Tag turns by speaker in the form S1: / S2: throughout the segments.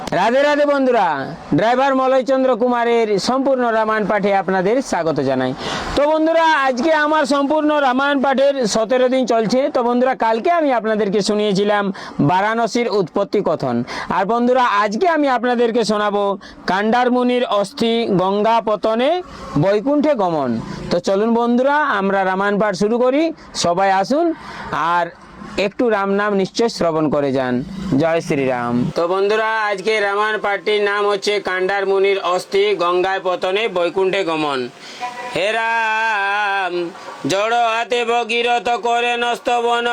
S1: রাধে রাধে বন্ধুরা, ড্রাইভার মলয়চন্দ্র কুমারের সম্পূর্ণ রামায়ণ পাঠে আপনাদের স্বাগত জানাই। তো বন্ধুরা, আজকে আমার সম্পূর্ণ রামায়ণ পাঠের সতেরো দিন চলছে। তো বন্ধুরা, কালকে আমি আপনাদেরকে শুনিয়েছিলাম বারাণসীর উৎপত্তি কথন। আর বন্ধুরা, আজকে আমি আপনাদেরকে শোনাবো কান্ডার মুনির অস্থি গঙ্গা পতনে বৈকুণ্ঠে গমন। তো চলুন বন্ধুরা, আমরা রামায়ণ পাঠ শুরু করি। সবাই আসুন। আর একটু রাম নাম নিশ্চয় শ্রবণ করে যান। জয় শ্রীরাম। তো বন্ধুরা, আজকে রামায়ণ পাঠটির নাম হচ্ছে কান্ডার মুনির অস্থি গঙ্গায় পতনে বৈকুণ্ঠে গমন। হে রাম, জড় হাতে ভগীরথ করে নষ্ট বন।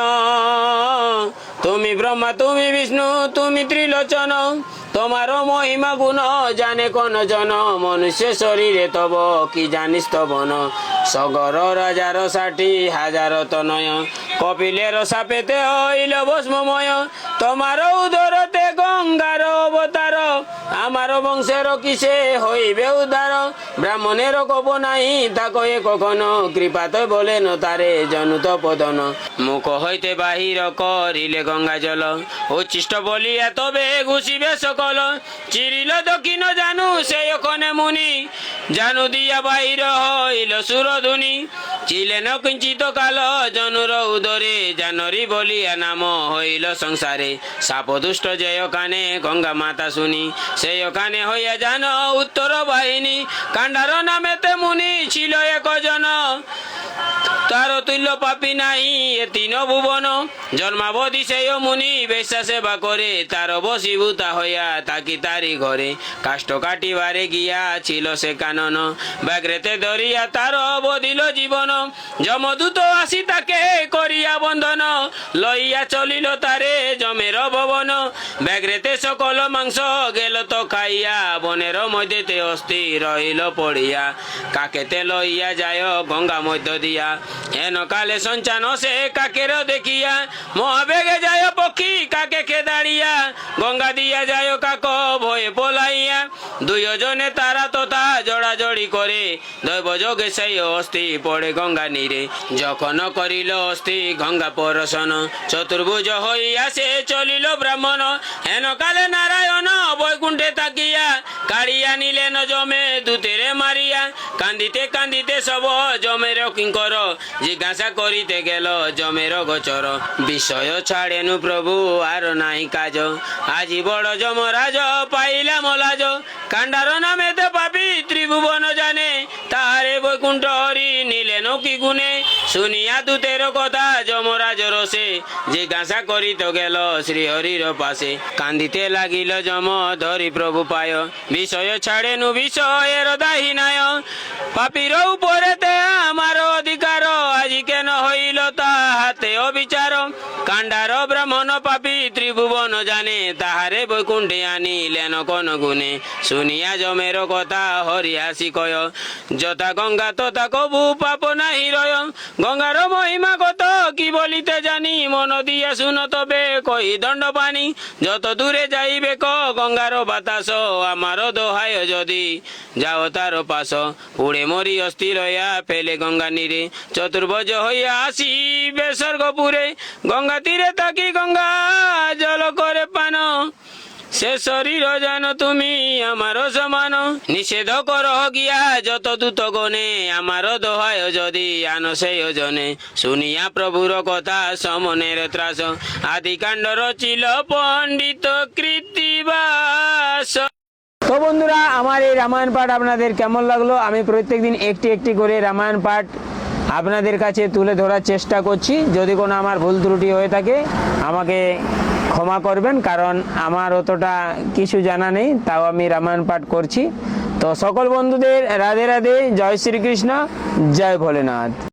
S1: তুমি ব্রহ্মা, তুমি বিষ্ণু, তুমি ত্রিলোচন। তোমার মহিমা গুণ, জানে কোন জন, মনুষ্য শরীরে তব, কি জানিস তবন সগর রাজার ষাটি হাজার তনয়, কপিলের সাপেতে হইল ভস্মময় তোমার উদরতে গঙ্গার অবতার আমার বংশের কিসে হইবে উদ্ধার ব্রাহ্মণের কব নাই তাকয়ে কখনো কৃপাতে বলেন তারে জনুত পদন। মুখ হইতে বাহির করিলে গঙ্গা জল। উচ্ছিষ্ট বলিয়া তবে ঘুষিবে সকল। চিরিল দক্ষিণ জানু সেই ওখানে মুনি। জানু দিয়া বাহির হইল সুরধুনি। ছিলেন কিঞ্চিত কাল জনুর উদরে জানরি বলিয়া নাম হইল সংসারে সাপ দুষ্ট যে ওখানে গঙ্গা মাতা শুনি, সেই ওখানে হইয়া জান উত্তর বাহিনী। কান্ডার নামেতে মুনি ছিল একজন তার তুল্য পাপি নাই, এ তিন ভুবন জন্মাবধি সেই মুনি বেশা সেবা করে, তার বসীভূতা হইয়া তাকি তারি ঘরে। কাষ্ট কাটিবারে গিয়া ছিল সে কানন ব্যাগ্রেতে ধরিয়া তার বদিল জীবন। যমদূত আসি তাকে করিয়া বন্ধন, লইয়া চলিল তারে জমের ভবন। ব্যাগ্রেতে সকল মাংস গেল তো খাইয়া, বনের মধ্যেতে অস্থি রহিল পড়িয়া। কাকেতে লইয়া যায় গঙ্গা মধ্য দিয়া। হেন কালে সঞ্চান সে কাকের দেখিয়া, মহাবেগে যায় পক্ষী, কাকে কে দাঁড়িয়া? গঙ্গা দিয়া যায় কাক ভয়ে পলাইয়া, দুইজনে তারা তথা জড়াজড়ি করে। দৈব যোগে সেই অস্থি পড়ে গঙ্গা নীরে। যখন করিল অস্থি গঙ্গা পরশন, চতুর্ভুজ হইয়া সে চলিল ব্রাহ্মণ। হেন কালে নারায়ণ বৈকুণ্ঠে তাকিয়া কাড়িয়া নিলেন জমে দুতেরে মারিয়া। কান্দিতে কান্দিতে সব জমের কিঙ্কর। জিজ্ঞাসা করিতে গেল, জমের গোচর? বিষয় ছাড়েনু প্রভু, আর নাই কাজ। আজি বড় যমরাজ পাইলাম লাজ। কান্ডার নামেতে পাপি ত্রিভুবন জানে বৈকুণ্ঠ হরি নিলেন কি গুণে? শুনিয়া দূতের কথা যমরাজ রসে। জিজ্ঞাসা করিত গেল শ্রীহরির পাশে। কান্দিতে লাগিল যম ধরি প্রভু পায়। বিষয় ছাড়েনু বিষয়ের দাহিনায় পাপির উপরেতে আমার অধিকার, আজি কেন হইল তাহাতে? অবিচার কাণ্ডার ব্রাহ্মণ পাপি ত্রিভুবন জানে, তাহারে বৈকুণ্ঠে আনিলেন কোন গুণে শুনিয়া জমের কথা হরি আসি কয়, যথা গঙ্গা তথা কবু পাপ নাহি রয়। গঙ্গার মহিমা কত, কি বলিতে জানি? মন দিয়া শুন তবে কই দণ্ড পানি যত দূরে যাইবে ক, গঙ্গার বাতাস আমার দোহায় যদি। যাও তার পাশ, পুড়ে মরি অস্থির হইয়া ফেলে গঙ্গা নীরে। চতুর্ভুজ হইয়া আসি বেসর্গপুরে গঙ্গা তীরে তাকি গঙ্গা, জল করে পান। সে শরীর জানো তুমি আমার সমান। নিষেধ কর গিয়া যত দূত গনে আমার দোহায় যদি আনো সেই জনে শুনিয়া প্রভুর কথা সমনের ত্রাস। আদি কাণ্ড রচিল পণ্ডিত কৃতিবাস তো বন্ধুরা, আমার এই রামায়ণ পাঠ আপনাদের কেমন লাগল? আমি প্রত্যেকদিন একটি একটি করে রামায়ণ পাঠ আপনাদের কাছে তুলে ধরার চেষ্টা করছি। যদি কোনো আমার ভুল ত্রুটি হয়ে থাকে, আমাকে ক্ষমা করবেন, কারণ আমার অতটা কিছু জানা নেই, তাও আমি রামায়ণ পাঠ করছি। তো সকল বন্ধুদের রাধে রাধে, জয় শ্রীকৃষ্ণ, জয় ভোলেনাথ।